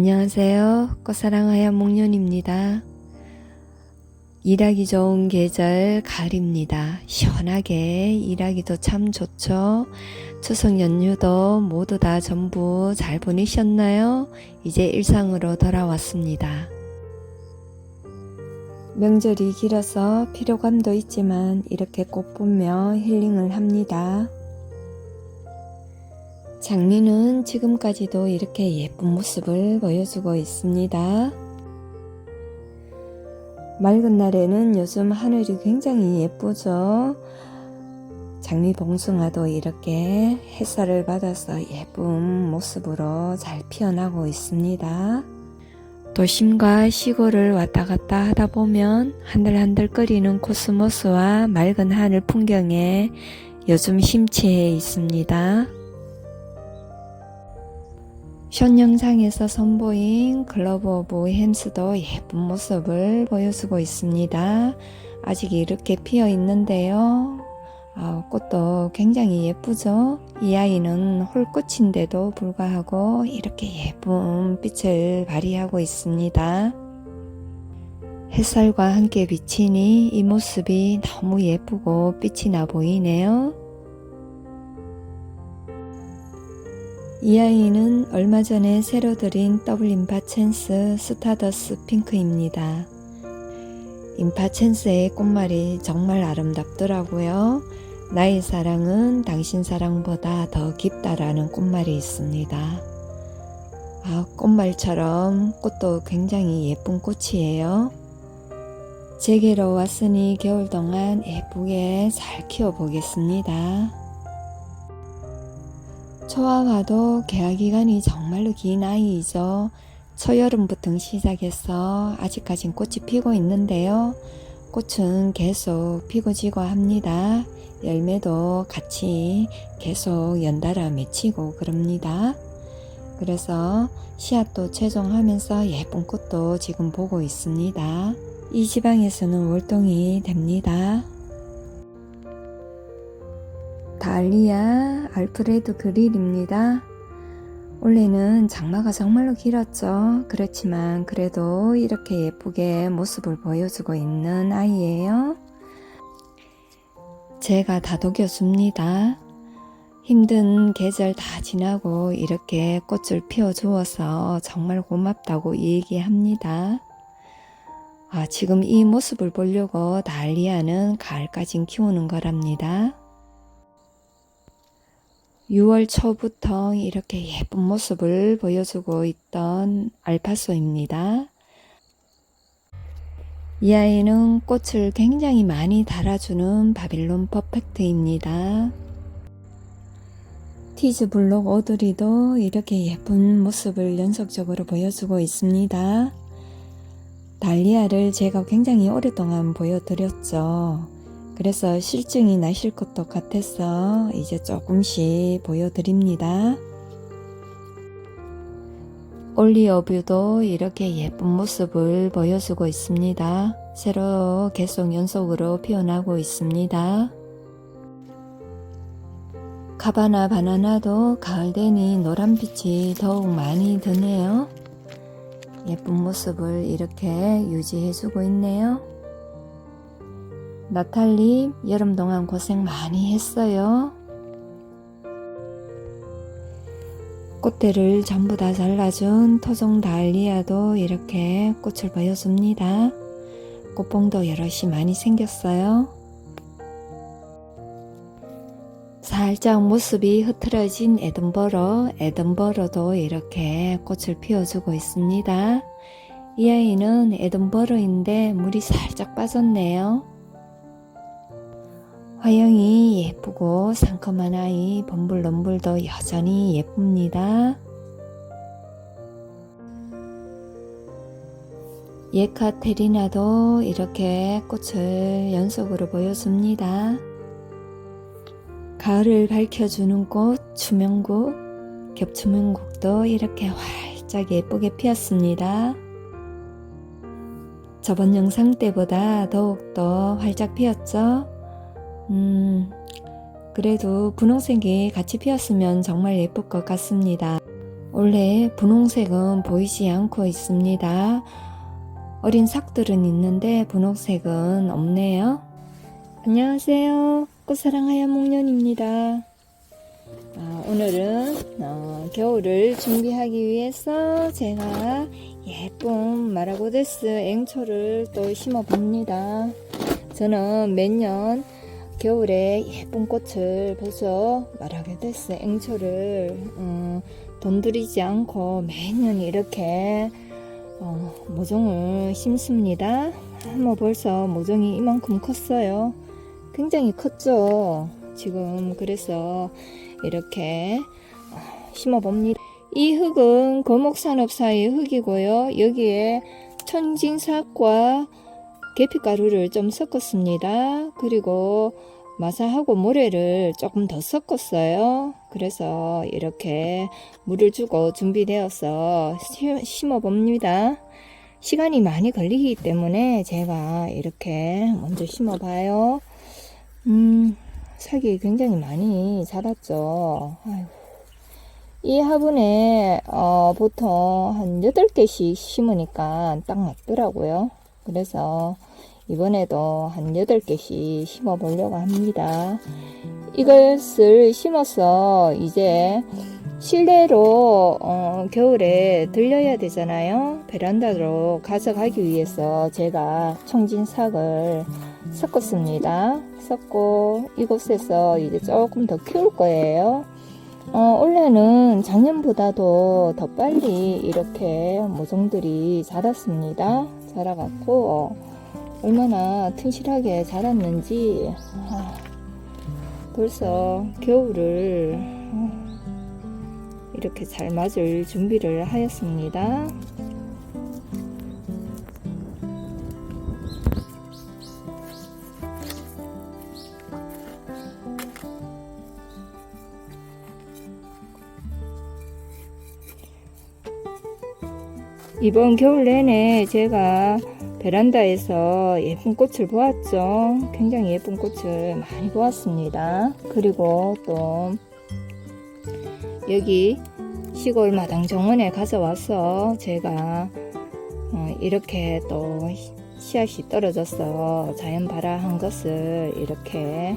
안녕하세요. 꽃사랑하얀 목련입니다. 일하기 좋은 계절 가을입니다. 시원하게 일하기도 참 좋죠. 추석 연휴도 모두 다 전부 잘 보내셨나요? 이제 일상으로 돌아왔습니다. 명절이 길어서 피로감도 있지만 이렇게 꽃 보며 힐링을 합니다. 장미는 지금까지도 이렇게 예쁜 모습을 보여주고 있습니다. 맑은 날에는 요즘 하늘이 굉장히 예쁘죠. 장미 봉숭아도 이렇게 햇살을 받아서 예쁜 모습으로 잘 피어나고 있습니다. 도심과 시골을 왔다 갔다 하다 보면 한들한들거리는 코스모스와 맑은 하늘 풍경에 요즘 심취해 있습니다. 션 영상에서 선보인 글로브 오브 햄스도 예쁜 모습을 보여주고 있습니다. 아직 이렇게 피어 있는데요. 아, 꽃도 굉장히 예쁘죠? 이 아이는 홀꽃인데도 불구하고 이렇게 예쁜 빛을 발휘하고 있습니다. 햇살과 함께 비치니 이 모습이 너무 예쁘고 빛이 나 보이네요. 이 아이는 얼마 전에 새로 들인 더블 임파첸스 스타더스 핑크입니다. 임파첸스의 꽃말이 정말 아름답더라고요. 나의 사랑은 당신 사랑보다 더 깊다라는 꽃말이 있습니다. 아, 꽃말처럼 꽃도 굉장히 예쁜 꽃이에요. 제게로 왔으니 겨울 동안 예쁘게 잘 키워보겠습니다. 초아가도 개화 기간이 정말로 긴 아이이죠. 초여름부터 시작해서 아직까진 꽃이 피고 있는데요. 꽃은 계속 피고 지고 합니다. 열매도 같이 계속 연달아 맺히고 그럽니다. 그래서 씨앗도 최종하면서 예쁜 꽃도 지금 보고 있습니다. 이 지방에서는 월동이 됩니다. 달리아 알프레드 그릴입니다. 원래는 장마가 정말로 길었죠. 그렇지만 그래도 이렇게 예쁘게 모습을 보여주고 있는 아이예요. 제가 다독여 줍니다. 힘든 계절 다 지나고 이렇게 꽃을 피워 주어서 정말 고맙다고 얘기합니다. 아, 지금 이 모습을 보려고 달리아는 가을까진 키우는 거랍니다. 6월 초부터 이렇게 예쁜 모습을 보여주고 있던 알파소입니다. 이 아이는 꽃을 굉장히 많이 달아주는 바빌론 퍼펙트입니다. 티즈 블록 오드리도 이렇게 예쁜 모습을 연속적으로 보여주고 있습니다. 달리아를 제가 굉장히 오랫동안 보여드렸죠. 그래서 실증이 나실 것도 같아서 이제 조금씩 보여드립니다. 올리어뷰도 이렇게 예쁜 모습을 보여주고 있습니다. 새로 계속 연속으로 피어나고 있습니다. 카바나 바나나도 가을 되니 노란빛이 더욱 많이 드네요. 예쁜 모습을 이렇게 유지해주고 있네요. 나탈리 여름 동안 고생 많이 했어요. 꽃대를 전부 다 잘라준 토종 달리아도 이렇게 꽃을 보여줍니다. 꽃봉도 여럿이 많이 생겼어요. 살짝 모습이 흐트러진 에든버러, 에든버러도 이렇게 꽃을 피워주고 있습니다. 이 아이는 에든버러인데 물이 살짝 빠졌네요. 화형이 예쁘고 상큼한 아이 범블럼블도 여전히 예쁩니다. 예카테리나도 이렇게 꽃을 연속으로 보여줍니다. 가을을 밝혀주는 꽃 주명국, 겹주명국도 이렇게 활짝 예쁘게 피었습니다. 저번 영상 때보다 더욱더 활짝 피었죠? 음, 그래도 분홍색이 같이 피었으면 정말 예쁠 것 같습니다. 원래 분홍색은 보이지 않고 있습니다. 어린 삭들은 있는데 분홍색은 없네요. 안녕하세요. 꽃사랑 하얀 목련입니다. 아, 오늘은 어, 겨울을 준비하기 위해서 제가 예쁜 마라고데스 앵초를 또 심어 봅니다. 저는 매년 겨울에 예쁜 꽃을 벌써 마라고데스 앵초를 어, 돈 들이지 않고 매년 이렇게 어, 모종을 심습니다. 뭐 벌써 모종이 이만큼 컸어요. 굉장히 컸죠. 지금 그래서 이렇게 어, 심어봅니다. 이 흙은 거목산업사의 흙이고요. 여기에 천진삭과 계피가루를 좀 섞었습니다. 그리고 마사하고 모래를 조금 더 섞었어요. 그래서 이렇게 물을 주고 준비되어서 시- 심어 봅니다. 시간이 많이 걸리기 때문에 제가 이렇게 먼저 심어 봐요. 음, 색이 굉장히 많이 자랐죠. 아이고. 이 화분에 어, 보통 한 8개씩 심으니까 딱 맞더라고요. 그래서 이번에도 한 8개씩 심어 보려고 합니다. 이것을 심어서 이제 실내로 어, 겨울에 들려야 되잖아요. 베란다로 가져가기 위해서 제가 청진삭을 섞었습니다. 섞고 이곳에서 이제 조금 더 키울 거예요. 어, 올해는 작년보다도 더 빨리 이렇게 모종들이 자랐습니다. 자라갖고 얼마나 튼실하게 자랐는지 아, 벌써 겨울을 어, 이렇게 잘 맞을 준비를 하였습니다. 이번 겨울 내내 제가 베란다에서 예쁜 꽃을 보았죠. 굉장히 예쁜 꽃을 많이 보았습니다. 그리고 또 여기 시골 마당 정원에 가져와서 제가 어, 이렇게 또 씨앗이 떨어져서 자연 발화한 것을 이렇게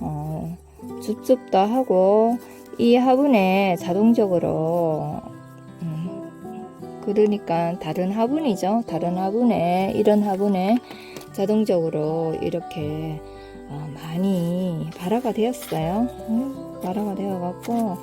어, 줍줍도 하고 이 화분에 자동적으로 음, 그러니까 다른 화분이죠. 다른 화분에 이런 화분에 자동적으로 이렇게 어, 많이 발화가 되었어요. 음, 발화가 되어갖고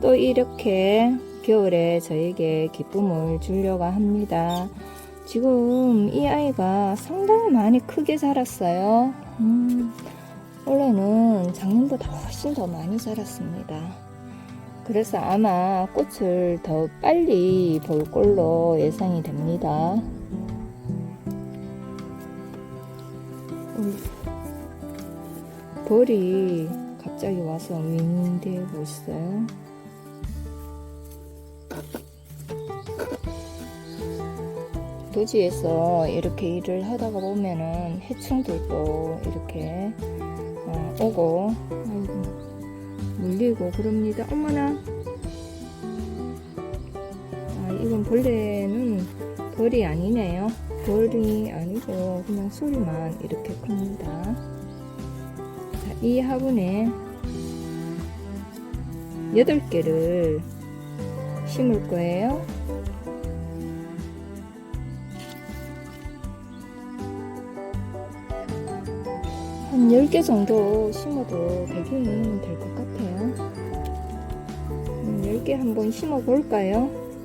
또 이렇게 겨울에 저에게 기쁨을 주려고 합니다. 지금 이 아이가 상당히 많이 크게 자랐어요. 음, 원래는 작년보다 훨씬 더 많이 자랐습니다. 그래서 아마 꽃을 더 빨리 볼 걸로 예상이 됩니다. 어휴, 벌이 갑자기 와서 윙 대고 있어요. 도지에서 이렇게 일을 하다가 보면은 해충들도 이렇게 어, 오고 물리고 그럽니다. 어머나. 아, 이건 벌레는 벌이 아니네요. 벌이 아니고 그냥 소리만 이렇게 큽니다. 자, 이 화분에 8개를 심을 거예요. 한 10개 정도 심어도 되기는 될것 같아요. 음, 10개 한번 심어 볼까요?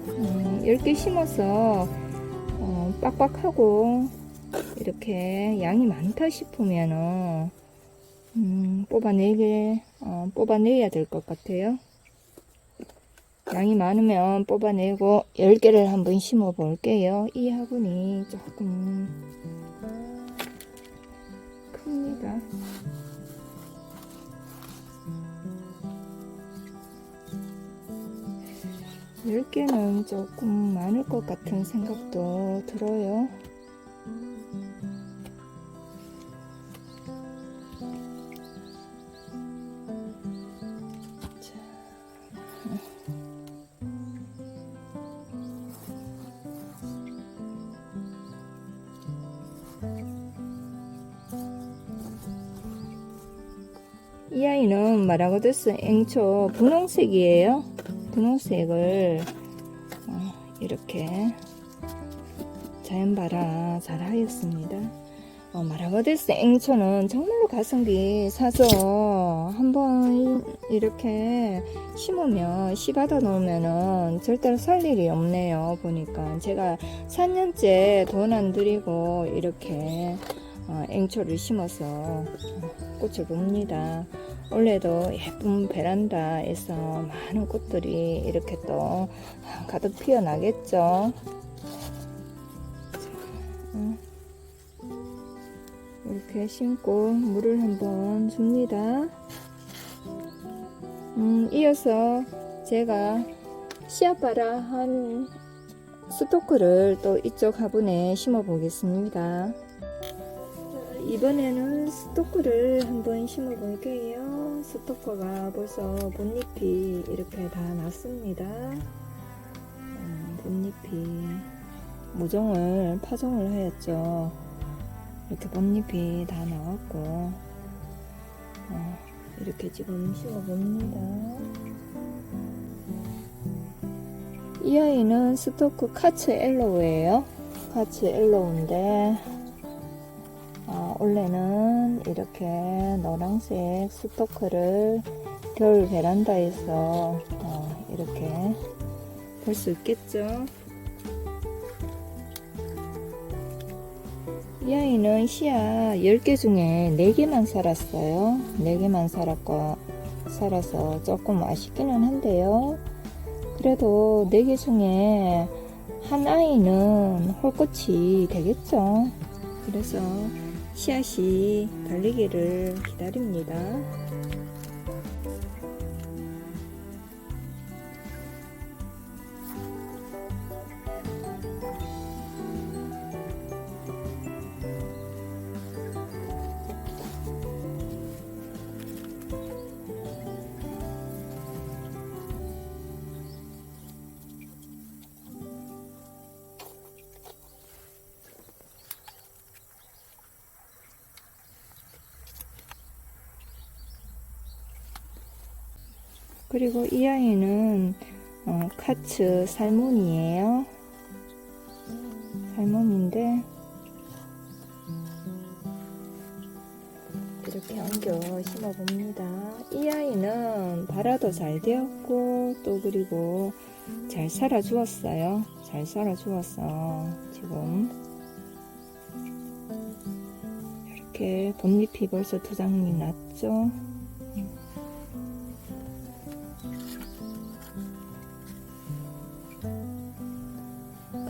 음, 10개 심어서 어, 빡빡하고 이렇게 양이 많다 싶으면은 음, 뽑아내게 어, 뽑아내야 될 것 같아요. 양이 많으면 뽑아내고 10개를 한번 심어 볼게요. 이 화분이 조금 큽니다. 열 개는 조금 많을 것 같은 생각도 들어요. 아이는 마라고데스 앵초 분홍색이에요. 분홍색을 어, 이렇게 자연발화 잘 하였습니다. 어, 마라고데스 앵초는 정말로 가성비 사서 한번 이렇게 심으면 씨 받아 놓으면은 절대로 살 일이 없네요. 보니까 제가 4년째 돈 안 들이고 이렇게 어, 앵초를 심어서 어, 꽃을 봅니다. 올해도 예쁜 베란다에서 많은 꽃들이 이렇게 또 가득 피어나겠죠. 어. 이렇게 심고 물을 한번 줍니다. 음, 이어서 제가 씨앗바라 한 스토크를 또 이쪽 화분에 심어 보겠습니다. 이번에는 스토크를 한번 심어 볼게요. 스토커가 벌써 본잎이 이렇게 다 났습니다. 음, 본잎이 모종을 파종을 하였죠. 이렇게 본잎이 다 나왔고 어, 이렇게 지금 심어봅니다. 이 아이는 스토크 카츠 엘로우예요. 카츠 엘로우인데 어, 원래는 이렇게 노란색 스토크를 겨울 베란다에서 어, 이렇게 볼 수 있겠죠. 이 아이는 씨앗 10개 중에 4개만 살았어요. 4개만 살았고, 살아서 조금 아쉽기는 한데요. 그래도 4개 중에 한 아이는 홀꽃이 되겠죠. 그래서 씨앗이 달리기를 기다립니다. 그리고 이 아이는 어, 카츠 살몬이에요. 살몬인데 이렇게 옮겨 심어봅니다. 이 아이는 발화도 잘 되었고 또 그리고 잘 살아 주었어요. 잘 살아 주었어. 지금 이렇게 본잎이 벌써 두 장이 났죠.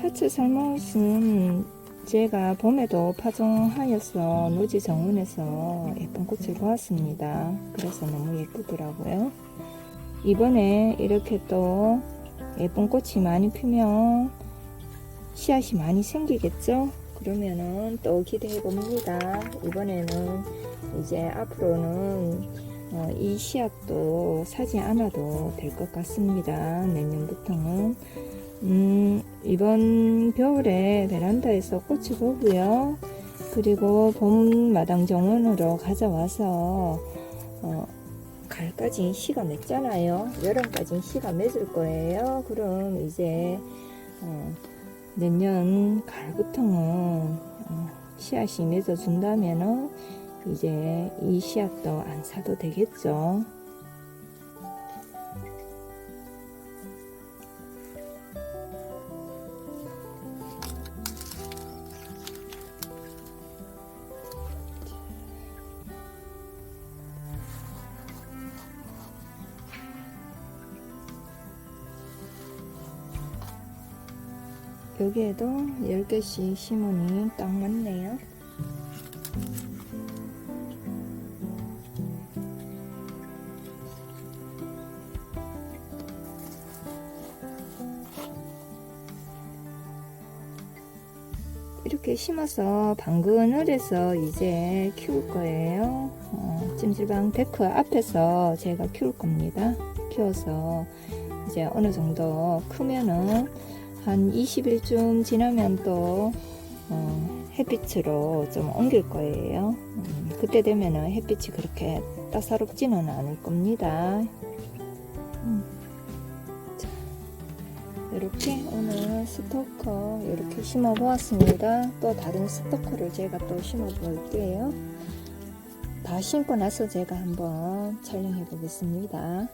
카츠 살못은 제가 봄에도 파종하여서 노지 정원에서 예쁜 꽃을 보았습니다. 그래서 너무 예쁘더라고요. 이번에 이렇게 또 예쁜 꽃이 많이 피면 씨앗이 많이 생기겠죠? 그러면은 또 기대해 봅니다. 이번에는 이제 앞으로는 어, 이 씨앗도 사지 않아도 될 것 같습니다. 내년부터는. 음, 이번 겨울에 베란다에서 꽃을 보고요. 그리고 봄 마당 정원으로 가져와서 어, 가을까지 씨가 맺잖아요. 여름까지 씨가 맺을 거예요. 그럼 이제 어, 내년 가을부터는 어, 씨앗이 맺어준다면은 이제 이 씨앗도 안 사도 되겠죠. 여기에도 10개씩 심으니 딱 맞네요. 이렇게 심어서 방근을 해서 이제 키울 거예요. 어, 찜질방 데크 앞에서 제가 키울 겁니다. 키워서 이제 어느 정도 크면은 한 20일쯤 지나면 또 어, 햇빛으로 좀 옮길 거예요. 음, 그때 되면은 햇빛이 그렇게 따사롭지는 않을 겁니다. 음. 자, 이렇게 오늘 스토커 이렇게 심어 보았습니다. 또 다른 스토커를 제가 또 심어 볼게요. 다 심고 나서 제가 한번 촬영해 보겠습니다.